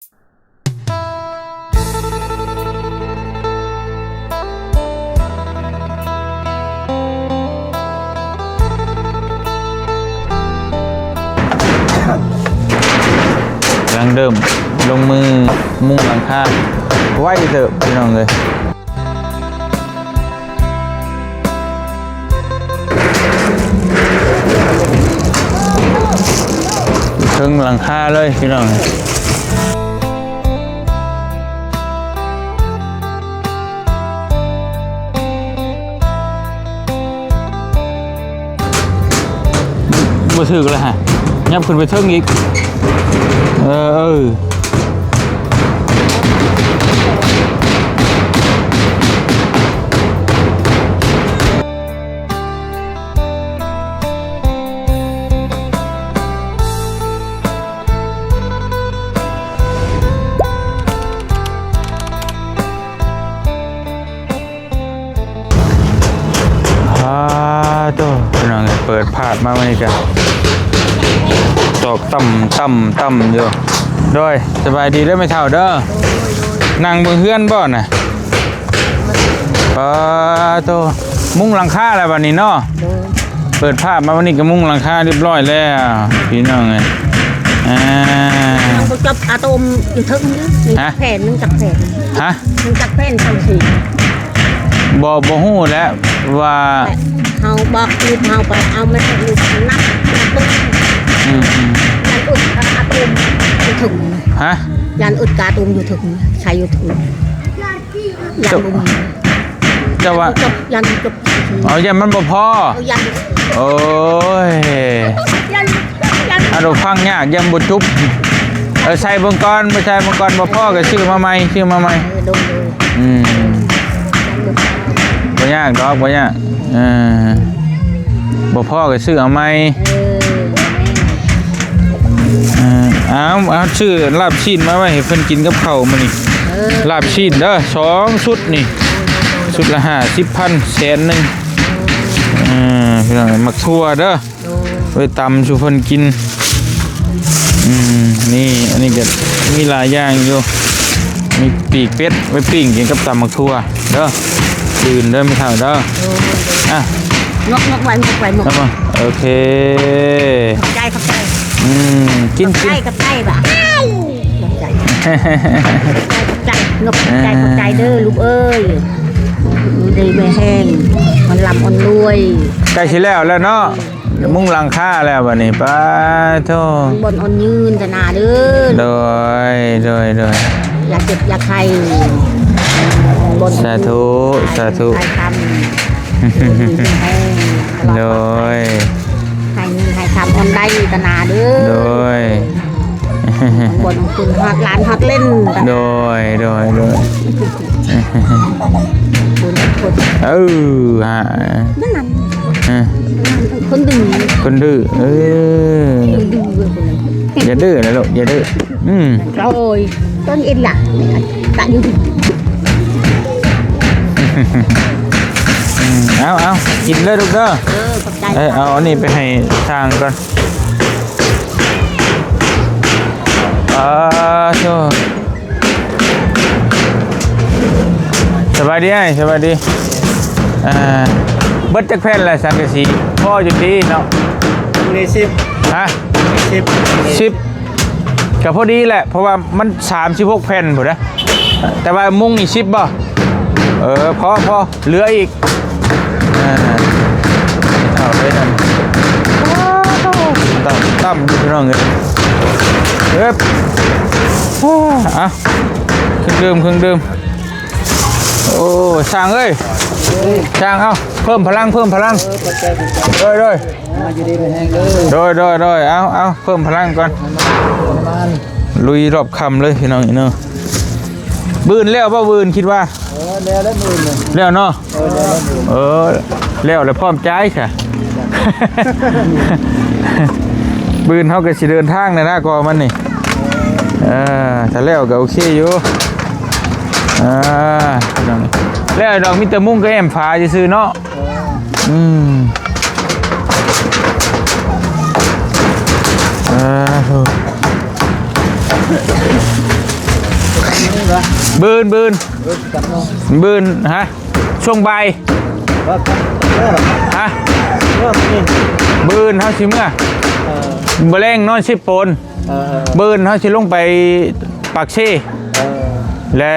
กำลังเริ่มลงมือมุ่งหลังคาไว้เถอะพี่น้องเลยถึงหลังคาเลยพี่น้อง บ่ถึกเลยฮะยับขึ้นไปเทิงอีก เออเปิดผาดมาวันนี้กัน อกต่ำต่ำต่ำอยู่โดยสบายดีได้อไม่เท่าเด้อนั่งบนเฮือนบ่น่ะปาโตมุ้งหลังคาอะไรบัดนี้เนาะเปิดภาพมาวันนี้ก็มุ้งหลังคาเรียบร้อยแล้วพี่น้องเอ้ยอ่าเอาจับอาตมอยู่ทึ่งนี่ฮะ แผ่นหนึงจักแผ่นฮะหนึงจักแผ่นสังสีบ่บ่ฮู้แล้วว่า แต่เฮาบอกลูกเฮาไปเอามาให้ลูกนับนับเบิ่ง อืมอืมยันอุดกาตุมอยู่ถึงฮะยันอุดกาตุมอยู่ถึงใช้อยู่ถึงยันบุญเจะว่าจบยันจบอาอย่ามันบ่พอเอายันโอ้ยยันยันอาดูฟังยากยังบ่จุบเออใส่เบิ่งก่อนบ่ใส่เบิ่งก่อนบ่พอก็ซื้อมาใหม่ซื้อมาใหม่เออโดนเลยอืมบ่ยากดอกบ่ยากเออบ่พ่อก็ซื้อเอาไหมเออ ออเอาเอาชื่อลาบชีนมาไว้ให้เพิ่นกินกับข้าวมื้อนี้เออลาบชีนเด้อสองชุดนี่ชุดละ50,000แสนหนึงเออพี่น้องมักทั่วเด้อโดนไว้ตำสู่เพิ่นกินอืมนี่อันนี้ก็มีหลายอย่างอยู่มีปีกเป็ดไว้ปิ้งกินกับตำมักทั่วเด้อตื่นเด้อไม่เท่าเด้อโดนอะงกงกไว้งกไว้หมดครับผมโอเค ขอบใจข อบใจอืมกินขอบกิใจนขอบใจบ่ะขอบใจใจงบใจขอบใจเด้อลูกเอ้ยดูดีไม่แห้งมันลำอ่อนรวยใกล้ชิแล้วแล้วเนาะมุ่งหลังค่าแล้วบัดนี้ป้าโทมันบนอ่อนยืนธนาเด้อโดยโดยโดยอย่าเจ็บอย่าใครบนสาธุสาธุใครทำโดยให้เงินให้ คำอ่อนได้ธนาเด้โดอ ย บนคุณฮอดร้านฮอดเล่นธโดนายโดย โดย คุณคนเออฮะนั่นนั่นอะคนดื้อคนดื้อ เออดื้อเลยคนนั้นอย่าดื้อนะลูก อย่าดื้อ อืม rồi con yên lặng tại như thì เอาเอากินเลยลูกเด้อ ờ con trai เอ้ยเอาอันนี้ไปให้ทางก่อน โชสบายดีไอ้สบายดีอ่าเบิดจักแผ่นแหละสังกะสีพ่ออยู่ดีเนาะนี่สิบฮะสิบสิบก็พอดีแหละ เพราะว่ามันสามสิบหกแผ่นหมดนะแต่ว่ามุ้งนี่สิบบ่เออพอพอเหลืออีกอ่าเอาเลยนั่นตั้มตั้มอยู่พี่น้องเลย เอ๊บอ้อะเครื่องดื่มเครื่องดื่มโอ้ช่างเอ้ยช่างเอาเพิ่มพลังเพิ่มพลังโดยโดยมาอยู่ดีไม่แห้งเด้อโดยโดยโดยเอาเอาเพิ่มพลังก่อนลุยรอบคำเลยพี่น้องอีเนาะบืนแล้วป่ะบืนคิดว่าเออแล้วแล้วหมื่นแล้วเนาะเออแล้วแล้วหมื่นเล้วแล้วพร้อมใจค่ะ บืนเขาก็สิเดินทางนะนะกอมันนี่เออถ้าแล้วก็โอเคอยู่อ่าพี่น้อแล้วดอกมิตรมุ่งก็แอมฟ้าจะซื้อเนาะอืมอ่าเหรอบืนบืนบืนฮะช่วงบ่ายว่าเออฮะเออนี่บืนเฮาสิเมื่อ บ่แรงนอนสิโปนเออบืนเฮาสิลงไปปากเชเออและ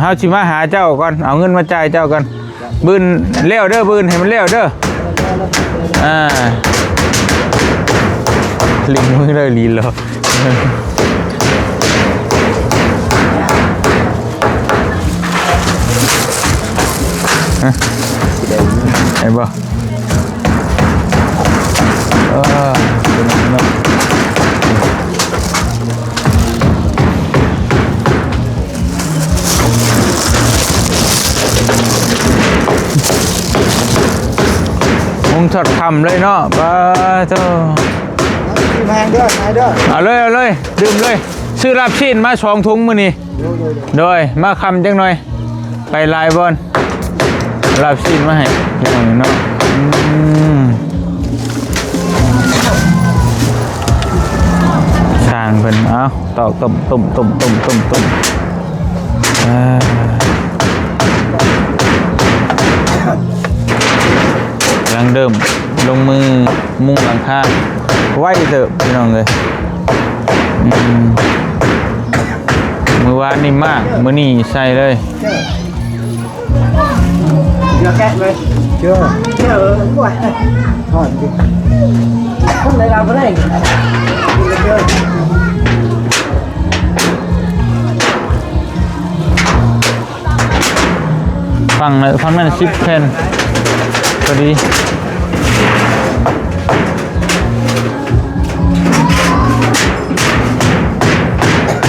เฮาสิมาหาเจ้าก่อนเอาเงินมาจ่ายเจ้าก่อนบืนเลี้ยวเด้อบืนให้มันเลี้ยวเด้ออ่าลิงมือเลยลีนเหรอฮะไอ้บ่เออ มึงถอดคำเลยเนาะป้าเจ้าที่แพงด้อนายเด้อเอาเลยเอาเลยดื่มเลย ซื้อรับชิ้นมาสองถุงมือนี่โดยมาคำจังหน่อย ไปลายบอลรับชิ้นมาให้อย่างนี้เนาะางเพิ่นเอาตอกต้มต้มต้มต้มต้มต้มอ่ากำลังเดิมลงมือมุ่งหลังคาไว้เถอะพี่น้องเลยอืมมือวานนี่มากมือนี่ใส่เลยเดี๋ยวแกะเลยเชื่อเชื่อเออป่วยทอดดิคนไหนเราไม่ได้เชื่อ ฟังเลยฟังนั่นสิบแผ่นพอดี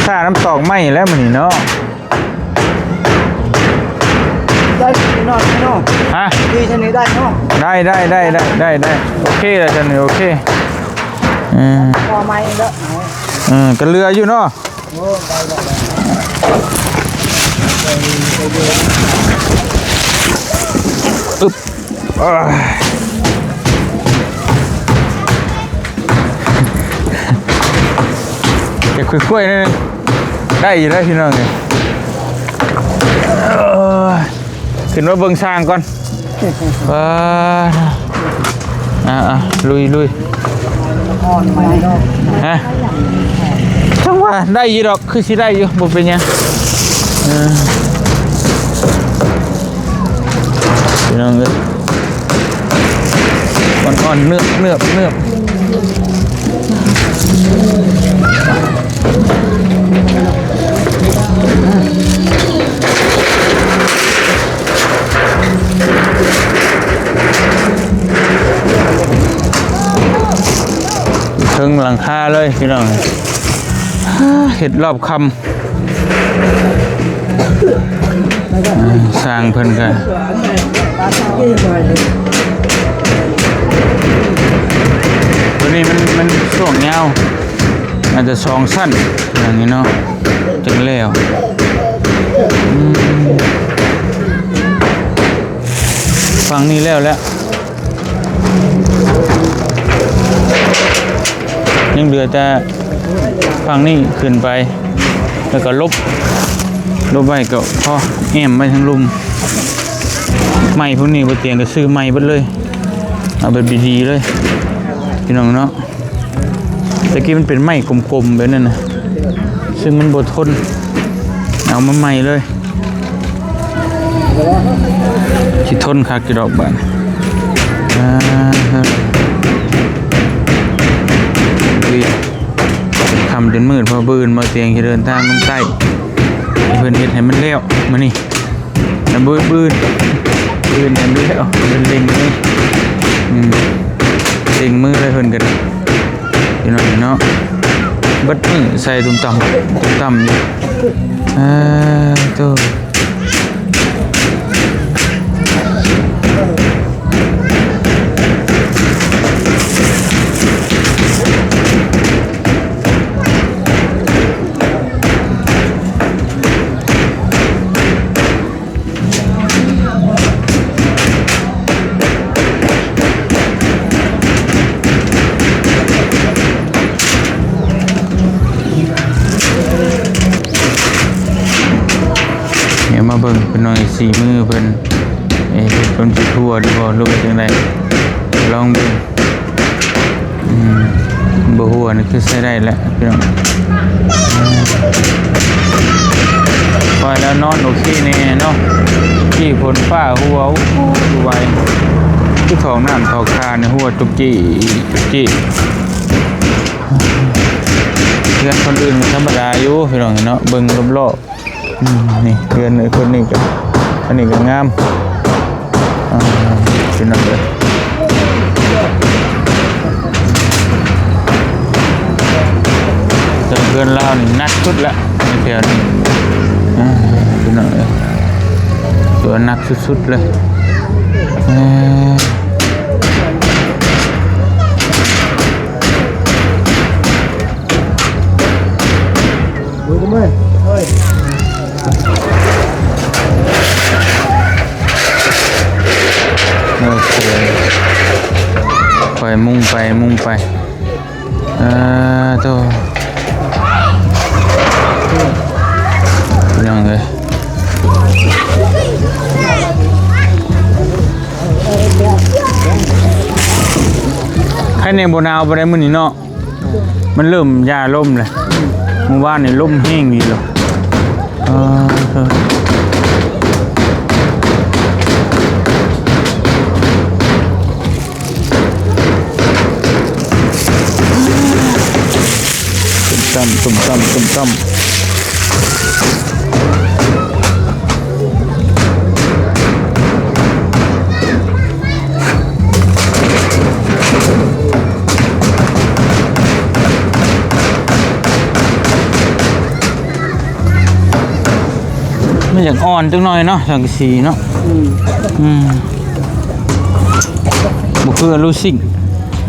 ค่าน้ำตอกไหมแล้วมันนี่เนาะได้นอนนอนฮะดีชนิดได้นอนได้ได้ได้ได้ได้ได้โอเคแล้วจันนี่โอเคอืมพอไม้เด้ออืมกันเรืออยู่เนาะโอ้ได้ได้ อึบเก็บคุยๆนิดนึงได้อยู่แล้วพี่น้องเลยเอ้ยขึ้นมาเบิ่งสร้างก่อนว้าอะลุยลุยฮะจังว่าได้อยี่ดอกคือสิได้อยู่บ่เป็นยัง พี่น้องเอ้ยอ่อนๆเนือบเนือบเนือบถึงหลังคาเลยพี่น้องเห็ดรอบคำ สร้างเพิ่นกันตัวนี้มันมันช่วงยาวอาจจะสองสั้นอย่างนี้เนาะจังแล้วฟังนี้แล้วแล้วยังเหลือแต่ฝั่งนี้ขึ้นไป แล้วก็ลบ ลบไว้ก็พอแอมไปทั้งลุมไม้พวกนี้บนเตียงก็ซื้อไม้บดเลย เอาแบบดีๆเลยพี่น้องเนาะตะกี้มันเป็นไม้กลมๆแบบนั้นนะซึ่งมันบดทนเอามาใหม่เลยสิทนคักกี่ดอกบานอ่าฮะวีทำจนมืดเพอบืนมาเตียงจะเดินทางลงใต้ เพื่อนเฮ็ดให้มันเลี้วมานี่น้ำบื้นบื้นบื้นให้มันเลี้วเป็นเล็งนี่อืมเล็งมือเลยเพื่อนกันอยู่น้องเนาะบัดมือใส่ตุ่มต่ำตุ่มต่ำอยู่อ่าตัว มาเบิ่งเพิ่นหน่อยสีมือเพิ่นเอ้เฮ็ดเพิ่นสิทั่วหรือบ่รู้ว่าจังไดลองเบิ่งอืมบ่ฮู้อันนี้คือใช้ได้แล้วพี่น้องอืมปล่อแล้วนอนโอเคแน่เนาะที่ฝนฟ้าหัวโอ้โหไวที่ทองน้ำทองคานี่หัวจุกจี้จุกจี้เพื่อนคนอื่นธรรมดาอยู่พี่น้องเนาะเบิ่งรอบๆ นี่เพื่อนไอ้คนนี้ก็อันนี้ก็งามอ่าพี่น้องเลยแต่เพื่อนเรานี่นักสุดละในแถวนี้อ่าพี่น้องเลยตัวนักสุดๆเลยเอ่อดูกันมั้ยเฮ้ย โอเคไปมุ่งไปมุ่งไปอ่อตัวพี่น้องเลยใครในบนาวไปได้มือนี้เนาะมันเริ่มยาล่มเลยเมื่อวานนี่ล่มแห้งดีเลย เออเอ มต่ำตุ่มต่ำตุ่มต่ำไม่อยากอ่อนจังหน่อยเนาะสังกะสีเนาะอืมอืมบุคือรู้สิ่ง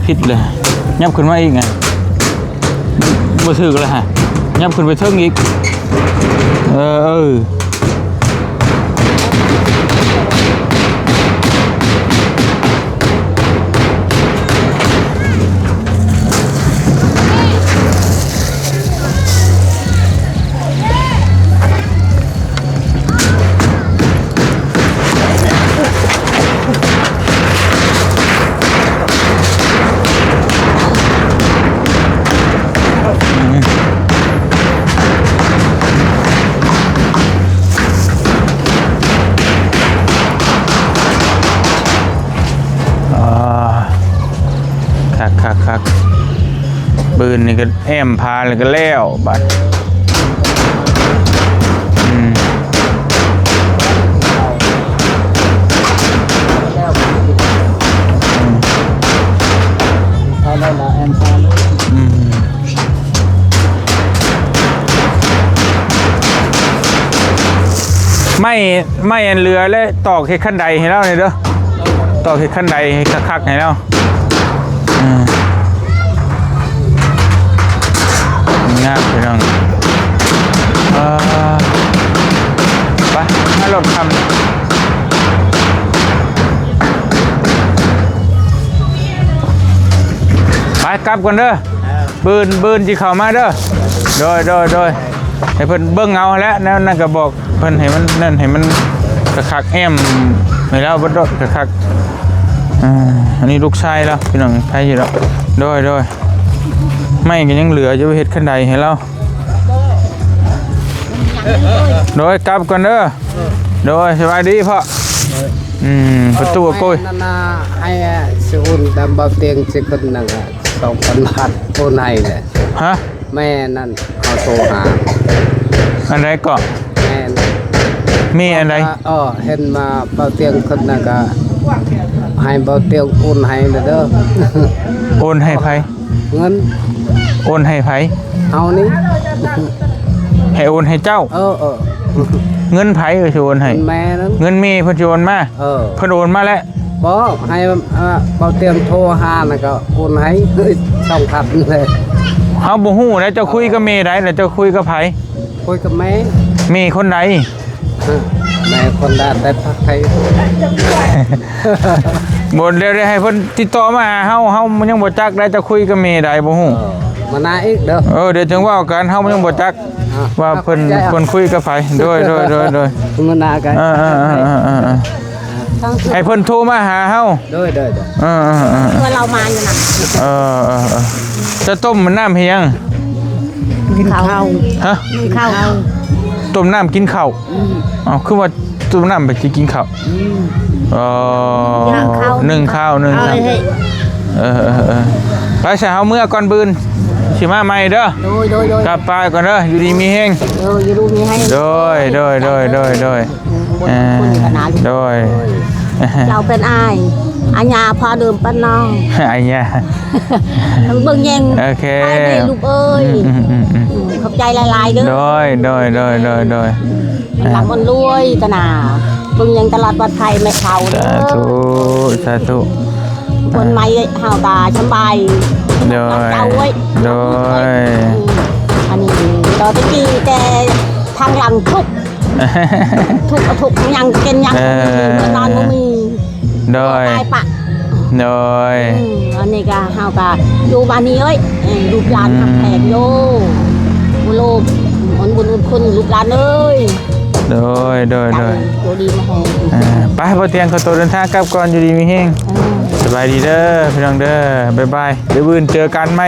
ผิดเลยยับขึ้นมาอีกไงบ่ถึกเลยฮะยับขึ้นไปเทิงอีก เออ ปืนนี่ก็แอมพาแล้วก็แล้วบัดอืมเอาไมพาเลยอืมไม่ไม่อันเรือและตอกให้ขั้นใดให้เราเลยเด้อตอกให้ขั้นใดให้คักๆให้เราอืม งามไปน้องเอ่อไปถ้ารถคำไปกลับก่อนเด้อบืนบืนจีเข้ามาเด้อโดยโดยโดยให้เพิ่นเบิ่งเอาแล้วนั่นนั่นก็บอกเพิ่นให้มันนั่นให้มันกระคักแอมให้เราบ่ดดคักอันนี้ลูกชายแล้วพี่น้องไผอยู่แล้วโดยโดย ไม่ก็ยังเหลือจะไปเฮ็ดคันใดให้เราโดยกลับก่อนเด้อโดยสบายดีพ่ออืมประตูโกยนั่นน่ะให้สิอุ่นดำเบาเตียงสิคนหนึ่งอะสองพันบาทโอนให้เลยฮะแม่นั่นเขาโทรหาอันใดก็แม่นั่นมีอันใดว่าเออเห็นมาเบาเตียงคนนั้นก็ให้เบาเตียงโอนให้เลยเด้อโอนให้ไผเงิน โอนให้ไผเอานี่ให้โอนให้เจ้า เออเออเงินไผเออสิโอนให้แม่นั้นเงินมีเพิ่นสิโอนมาเออเพิ่นโอนมาแล้วบอกให้เอ่อเบาเตียงโทรหานะก็โอนให้สองพันเลยเฮาบ่ฮู้นะเจ้าคุยกับเมย์ได้แล้วเจ้าคุยกับไผคุยกับแม่เมย์คนใดเออแม่คนได้แต่พักไทยบ่เดี๋ยวได้ให้เพิ่นติดต่อมาหาเฮาเฮายังบ่จักได้เจะคุยกับเมย์ได้บ่ฮู้เออ มานาอีกเด้อเออเดี๋ยวถึงว่ากันเฮายังบ่จักเอว่าเพิ่นเพิ่นคุยกับไผโดยโดยโดยโดยมันนากันอ่าอ่าอ่าอ่าอ่าทั้งให้เพิ่นโทรมาหาเฮาโดยโดยโดยอ่าอ่าอ่าเพื่อเรามาอยู่นะเออเออเออจะต้มมันน้ำเฮียงกินข้าวฮะกินข้าวต้มน้ำกินข้าวอ๋อคือว่าต้มน้ำไปสิกินข้าวเออหนึ่งข้าวหนึ่งเอาข้าว เลยเออเออเออไปใส่เฮาเมื่อก่อนบืนสิมาใหม่เด้อโดยโดยโดยกลับไปก่อนเด้ออยู่ดีมีแฮงเอออยู่ดูมีให้โดยโดยโดยโดยโดยบนเออคนขนาดโดยเราเป็นอายอาญาพอเดิมป้าน้องไอ้เนี่ยเบิ่งแยงโอเคไปเลยลูกเอ้ยอืมอืมอืมอืมขอบใจหลายๆเด้อ โดยโดยโดยโดยโดยหลังมันรวยตะหนาเบิ่งแยงตลาดวัดไทยไม่เท่าเด้สาอธุสาธุ คนไม่เฮาตาสบายโดยเอาไว้โดยอันนี้ตอนตะกี้แต่ทางหลังทุกทุกทุกยังกินยังเออเมื่อนอนบ่มีโดยตายปะโดยอืมอันนี้ก็เฮาก็อยู่บ้านนี้เอ้ยเอ้ยลูกหลานอืมทำแผงโยบุโลกอันบุญอุคุณลูกหลานเอ้ยโดยโดยโดยโดดีมาแหงอ่าไปพอเตียงเขาตัวเดินทางกลับก่อนอยู่ดีมีเฮงเออ สบายดีเด้อพี่น้องเด้อบ๊ายบายเดี๋ยวบืนเจอกันไหม